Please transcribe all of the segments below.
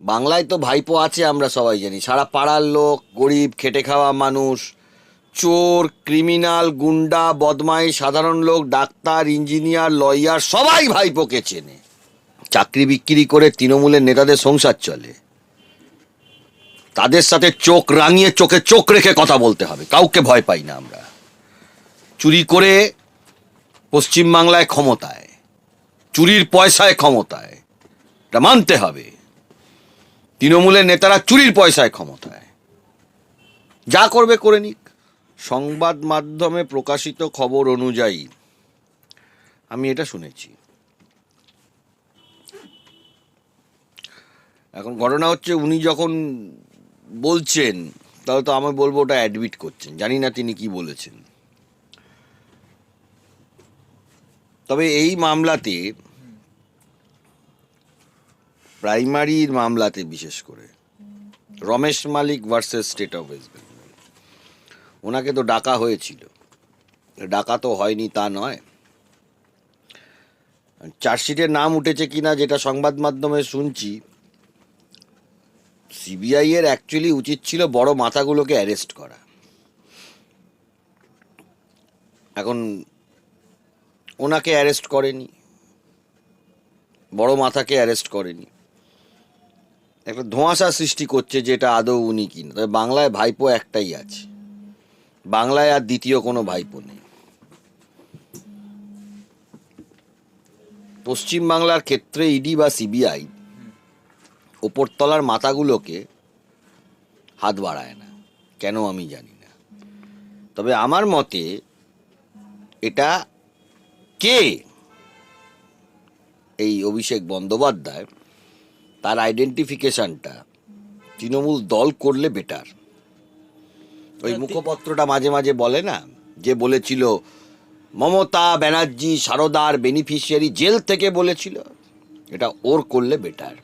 বাংলায় তো ভাইপো আছে, আমরা সবাই জানি। সারা পাড়ার লোক, গরিব, খেটে খাওয়া মানুষ, চোর, ক্রিমিনাল, গুন্ডা বদমাই সাধারণ লোক, ডাক্তার, ইঞ্জিনিয়ার, লয়ার, সবাই ভাইপোকে চেনে। চাকরি বিক্রি করে তৃণমূলের নেতাদের সংসার চলে। তাদের সাথে চোখ রাঙিয়ে চোখে চোখ রেখে কথা বলতে হবে। কাউকে ভয় পাই না আমরা। চুরি করে পশ্চিমবাংলায় ক্ষমতায়। চুরির পয়সায় ক্ষমতায়। এটা মানতে হবে। তৃণমূলের নেতারা চুরির পয়সায় ক্ষমতায়। যা করবে, করে নিক। সংবাদ মাধ্যমে প্রকাশিত খবর অনুযায়ী, আমি এটা শুনেছি। এখন ঘটনা হচ্ছে, উনি যখন বলছেন, তাহলে তো আমি বলব ওটা অ্যাডমিট করছেন। জানি না তিনি কি বলেছেন। তবে এই মামলাতে প্রাইমারির মামলাতে বিশেষ করে। Ramesh Malik versus state of West Bengal. ওনাকে তো ডাকা হয়েছিল। ডাকা তো হয়নি, তা নয়। চার্জশিটের নাম উঠেছে কিনা যেটা সংবাদ মাধ্যমে শুনছি, সিবিআই এর অ্যাকচুয়ালি উচিত ছিল বড় মাথাগুলোকে অ্যারেস্ট করা। এখন ওনাকে অ্যারেস্ট করেনি, বড় মাথাকে অ্যারেস্ট করেনি। একটা ধোঁয়াশা সৃষ্টি করছে যেটা আদৌ উনি কিনা তবে বাংলায় ভাইপো একটাই আছে। বাংলায় আর দ্বিতীয় কোনো ভাইপো নেই। পশ্চিম বাংলার ক্ষেত্রে ইডি বা সিবিআই ওপরতলার মাথাগুলোকে হাত বাড়ায় না। কেন আমি জানি না। তবে আমার মতে এটা কে? এই অভিষেক বন্দ্যোপাধ্যায় তার আইডেন্টিফিকেশনটা তৃণমূল দল করলে বেটার ওই মুখপত্রটা মাঝে মাঝে বলে না? যে বলেছিল মমতা ব্যানার্জি সারদার বেনিফিশিয়ারি জেল থেকে বলেছিল। এটা ওর করলে বেটার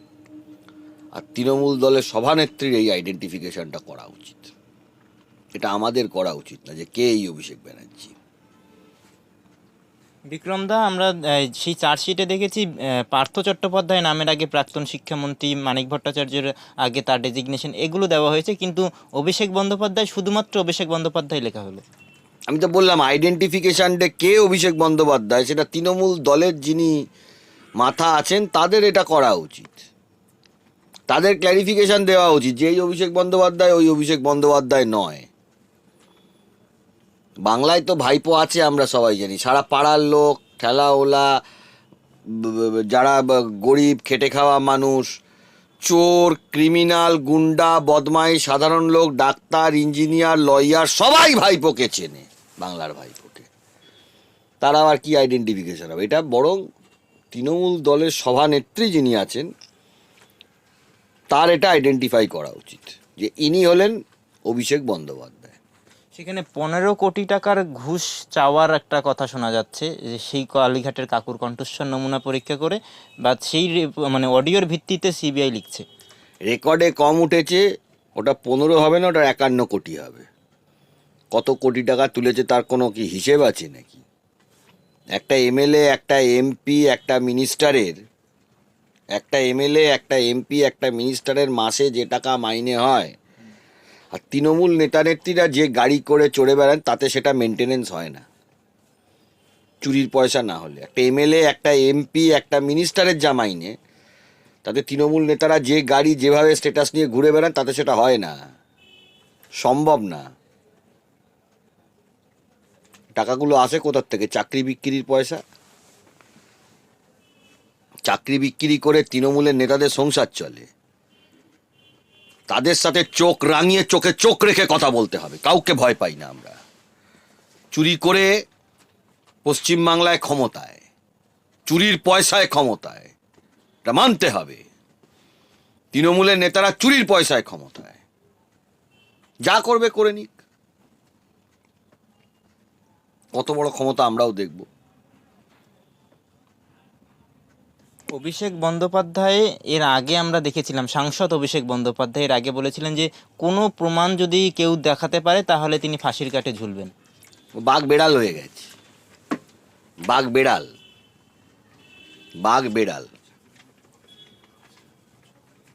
আর তৃণমূল দলের সভানেত্রীর এই আইডেন্টিফিকেশনটা করা উচিত। এটা আমাদের করা উচিত না যে কে এই অভিষেক ব্যানার্জি। বিক্রম দা, আমরা সেই চার্জশিটে দেখেছি পার্থ চট্টোপাধ্যায় নামের আগে প্রাক্তন শিক্ষামন্ত্রী মানিক ভট্টাচার্যের আগে তার ডেজিগনেশন এগুলো দেওয়া হয়েছে, কিন্তু অভিষেক বন্দ্যোপাধ্যায় শুধুমাত্র অভিষেক বন্দ্যোপাধ্যায় লেখা হলো। আমি তো বললাম আইডেন্টিফিকেশানটা কে অভিষেক বন্দ্যোপাধ্যায়? সেটা তৃণমূল দলের যিনি মাথা আছেন, তাদের এটা করা উচিত। তাদের ক্ল্যারিফিকেশন দেওয়া উচিত, যে এই অভিষেক বন্দ্যোপাধ্যায়, ওই অভিষেক বন্দ্যোপাধ্যায় নয়। বাংলায় তো ভাইপো আছে, আমরা সবাই জানি। সারা পাড়ার লোক, ঠেলাওলা যারা গরিব, খেটে খাওয়া মানুষ, চোর, ক্রিমিনাল, গুন্ডা বদমাই সাধারণ লোক, ডাক্তার, ইঞ্জিনিয়ার, লয়ার, সবাই ভাইপোকে চেনে, বাংলার ভাইপোকে। তারা আবার কি আইডেন্টিফিকেশন হবে? এটা বরং তৃণমূল দলের সভানেত্রী যিনি আছেন, তার এটা আইডেন্টিফাই করা উচিত, যে ইনি হলেন অভিষেক বন্দ্যোপাধ্যায়। সেখানে পনেরো কোটি টাকার ঘুষ চাওয়ার একটা কথা শোনা যাচ্ছে, যে সেই কালীঘাটের কাকুর কণ্ঠস্বর নমুনা পরীক্ষা করে বা সেই মানে অডিওর ভিত্তিতে সিবিআই লিখছে। রেকর্ডে কম উঠেছে, ওটা পনেরো হবে না, ওটা একান্ন কোটি হবে। কত কোটি টাকা তুলেছে তার কোনো কি হিসেব আছে নাকি? একটা এমএলএ, একটা এমপি, একটা মিনিস্টারের, একটা এমএলএ, একটা এমপি, একটা মিনিস্টারের মাসে যে টাকা মাইনে হয় আর তৃণমূল নেতানেত্রীরা যে গাড়ি করে চড়ে বেড়ান, তাতে সেটা মেনটেনেন্স হয় না। চুরির পয়সা না হলে। একটা এমএলএ, একটা এমপি, একটা মিনিস্টারের যা মাইনে তাতে তৃণমূল নেতারা যে গাড়ি যেভাবে স্ট্যাটাস নিয়ে ঘুরে বেড়ান, তাতে সেটা হয় না। সম্ভব না। টাকাগুলো আসে কোথার থেকে? চাকরি বিক্রির পয়সা? চাকরি বিক্রি করে তৃণমূলের নেতাদের সংসার চলে। তাদের সাথে চোখ রাঙিয়ে চোখে চোখ রেখে কথা বলতে হবে। কাউকে ভয় পাই না আমরা। চুরি করে পশ্চিমবাংলায় ক্ষমতায়, চুরির পয়সায় ক্ষমতায়, এটা মানতে হবে। তৃণমূলের নেতারা চুরির পয়সায় ক্ষমতায়। যা করবে করে নিক। কত বড় ক্ষমতা আমরাও দেখব। অভিষেক বন্দ্যোপাধ্যায়, এর আগে আমরা দেখেছিলাম, সাংসদ অভিষেক বন্দ্যোপাধ্যায় এর আগে বলেছিলেন যে, কোনো প্রমাণ যদি কেউ দেখাতে পারে, তাহলে তিনি ফাঁসির কাঠে ঝুলবেন। বাঘ বেড়াল হয়ে গেছে। বাঘ বেড়াল। বাঘ বেড়াল।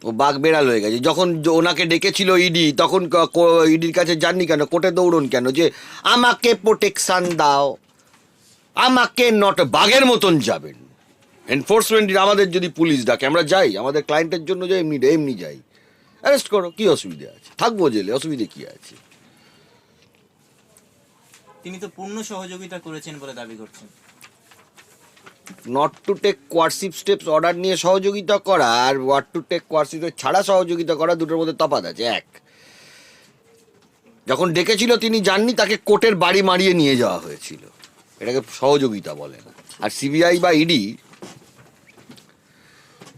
ও বাঘ বেড়াল হয়ে গেছে। যখন ওনাকে ডেকেছিল ইডি তখন ইডির কাছে যাননি কেন? কোর্টে দৌড়ন কেন? যে, আমাকে প্রোটেকশান দাও। আমাকে নট বাঘের মতন যাবেন। এনফোর্সমেন্ট আমাদের যদি পুলিশ ডাকে আমরা যাই আমাদের ক্লায়েন্টের জন্য যাই এমনি এমনি যাই। অ্যারেস্ট করো কি অসুবিধা আছে? থাকব জেলে অসুবিধে কি আছে? তিনি তো পূর্ণ সহযোগিতা করেছেন বলে দাবি করছেন। Not to take coercive steps order নিয়ে সহযোগিতা করা আর ওয়াট টু টেক কোয়ারসিভ ছাড়া সহযোগিতা করা দুটোর মধ্যে তফাৎ আছে এক। যখন ডেকেছিল তিনি যাননি তাকে কোর্টের বাড়ি মারিয়ে নিয়ে যাওয়া হয়েছিল। এটাকে সহযোগিতা বলে না। আর সিবিআই বা ইডি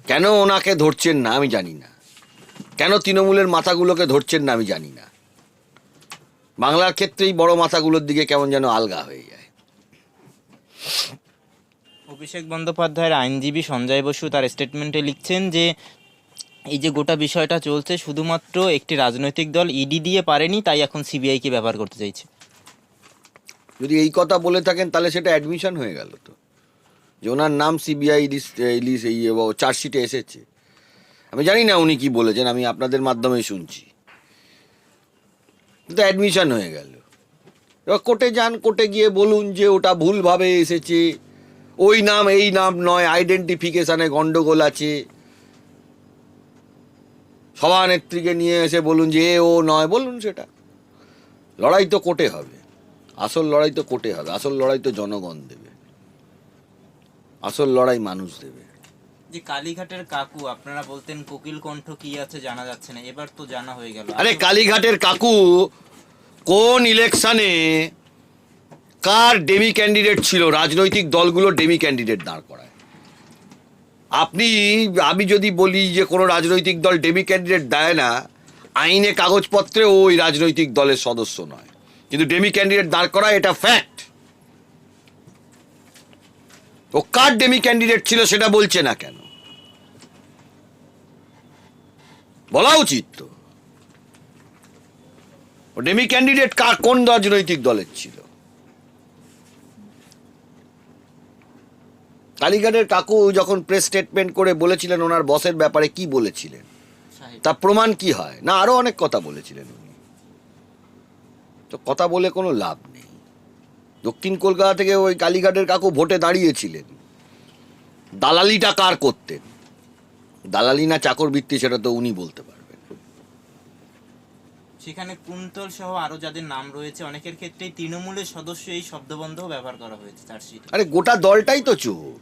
কেন ওনাকে ধরছেন না আমি জানি না। কেন তৃণমূলের মাথাগুলোকে ধরছেন না আমি জানি না। বাংলার ক্ষেত্রেই বড় মাথাগুলোর দিকে কেমন যেন আলগা হয়ে যায়। অভিষেক বন্দ্যোপাধ্যায়ের আইনজীবী সঞ্জয় বসু তার স্টেটমেন্টে লিখছেন যে এই যে গোটা বিষয়টা চলছে শুধুমাত্র একটি রাজনৈতিক দল ইডি দিয়ে পারেনি তাই এখন সিবিআইকে ব্যবহার করতে চাইছে। যদি এই কথা বলে থাকেন তাহলে সেটা অ্যাডমিশন হয়ে গেল তো। যে ওনার নাম সিবিআই লিস্ট এই চার্জশিটে এসেছে। আমি জানি না উনি কি বলেছেন, আমি আপনাদের মাধ্যমে শুনছি। কিন্তু অ্যাডমিশন হয়ে গেল। এবার কোর্টে যান, কোর্টে গিয়ে বলুন যে ওটা ভুলভাবে এসেছে। ওই নাম, এই নাম নয় আইডেন্টিফিকেশানে গন্ডগোল আছে। সভানেত্রীকে নিয়ে এসে বলুন যে এ, ও নয়, বলুন সেটা। লড়াই তো কোর্টে হবে। আসল লড়াই তো কোর্টে হবে, আসল লড়াই তো জনগণ দেবে। আসল লড়াই মানুষ দেবে। যে কালীঘাটের কাকু আপনারা বলতেন কোকিল কণ্ঠ কি আছে জানা যাচ্ছে না এবার তো জানা হয়ে গেল। আরে কালীঘাটের কাকু কোন ইলেকশনে কার ডেমি ক্যান্ডিডেট ছিল? রাজনৈতিক দলগুলো ডেমি ক্যান্ডিডেট দাঁড় করায়। আপনি আমি যদি বলি যে কোনো রাজনৈতিক দল ডেমি ক্যান্ডিডেট দেয় না আইনে কাগজপত্রে ওই রাজনৈতিক দলের সদস্য নয়। কিন্তু ডেমি ক্যান্ডিডেট দাঁড় করায় এটা ফ্যাক্ট ও কার ডেমি ক্যান্ডিডেট ছিল সেটা বলছে না কেন? বলা উচিত তো। ও ডেমি ক্যান্ডিডেট কার কোন রাজনৈতিক দলের ছিল? কালীঘাটের কাকু যখন প্রেস স্টেটমেন্ট করে বলেছিলেন ওনার বসের ব্যাপারে কি বলেছিলেন। তা প্রমাণ কি হয়? না আরও অনেক কথা বলেছিলেন উনি। তো কথা বলে কোনো লাভ নেই। দক্ষিণ কলকাতা থেকে ওই কালীঘাটের কাকু ভোটে দাঁড়িয়েছিলেন। দালালিটা কার করতেন? দালালি না চাকর বৃত্তি সেটা তো উনি বলতে পারবেন। সেখানে কুন্তল সহ আরও যাদের নাম রয়েছে অনেকের ক্ষেত্রেই তৃণমূলের সদস্য এই শব্দবন্ধও ব্যবহার করা হয়েছে চার্জশিটে আরে গোটা দলটাই তো চোর।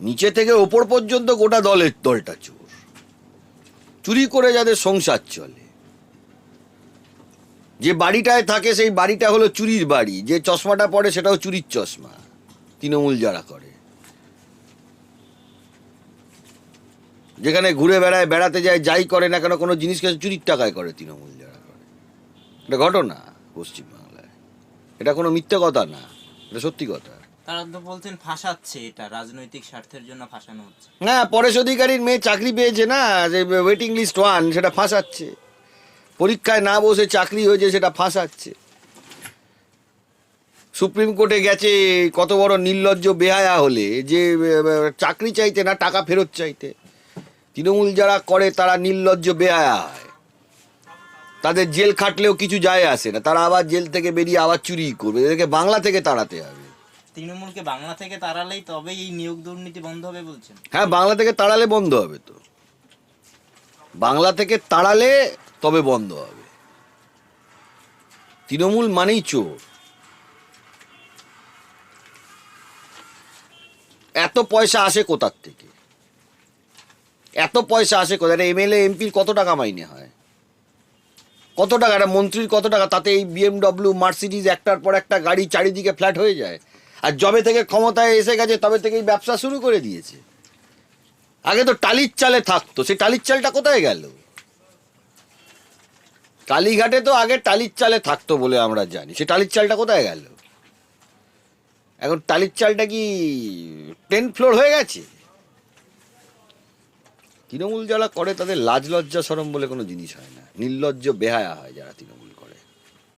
নিচে থেকে ওপর পর্যন্ত গোটা দলের দলটা চোর। চুরি করে যাদের সংসার চলে। যে বাড়িটায় থাকে সেই বাড়িটা হলো চুরির বাড়ি। যে চশমাটা পড়ে সেটাও চুরির চশমা। তৃণমূল যারা করে। যেখানে ঘুরে বেড়ায় বেড়াতে যায় যাই করে না কেন কোনো জিনিসকে চুরির টাকায় করে তৃণমূল যারা করে। এটা ঘটনা পশ্চিমবাংলায়। এটা কোনো মিথ্যে কথা না এটা সত্যি কথা। তারা তো বলছেন ফাঁসাচ্ছে এটা রাজনৈতিক স্বার্থের জন্য ফাঁসানো হচ্ছে। হ্যাঁ পরেশ অধিকারীর মেয়ে চাকরি পেয়েছে না যে ওয়েটিং লিস্ট ওয়ান সেটা ফাঁসাচ্ছে। পরীক্ষায় না বসে চাকরি হয়েছে সেটা ফাঁসাচ্ছে। সুপ্রিম কোর্টে গেছে কত বড় নির্লজ্জ বেহায়া হলে যে চাকরি চাইতে না টাকা ফেরত চাইতে। তৃণমূল যারা করে তারা নির্লজ্জ বেহায়া হয়। তাদের জেল খাটলেও কিছু যায় আসে না তারা আবার জেল থেকে বেরিয়ে আবার চুরি করবে। এদেরকে বাংলা থেকে তাড়াতে হবে। তৃণমূলকে বাংলা থেকে তাড়ালেই তবেই এই নিয়োগ দুর্নীতি বন্ধ হবে বলছেন। হ্যাঁ বাংলা থেকে তাড়ালে বন্ধ হবে তো। বাংলা থেকে তাড়ালে তবে বন্ধ হবে। তৃণমূল মানেই চোর। এত পয়সা আসে কোথার থেকে? এত পয়সা আসে কোথায়? এমএলএ, এমপির কত টাকা মাইনে হয়? কত টাকা? একটা মন্ত্রীর কত টাকা? তাতে এই বিএমডব্লিউ, মার্সিডিজ একটার পর একটা গাড়ি চারিদিকে ফ্ল্যাট হয়ে যায়। আর জবে থেকে ক্ষমতায় এসে গেছে, তবে থেকেই ব্যবসা শুরু করে দিয়েছে। আগে তো টালির চালে থাকতো, সেই টালির চালটা কোথায় গেল? কালীঘাটে তো আগে টালির চালে থাকতো বলে আমরা জানি। সে টালির চালটা কোথায় গেল? এখন টালির চালটা কি টেন ফ্লোর হয়ে গেছে? তৃণমূল যারা করে তাদের লাজ লজ্জা সরম বলে কোনো জিনিস হয় না। নির্লজ্জ বেহায়া হয় যারা তৃণমূল।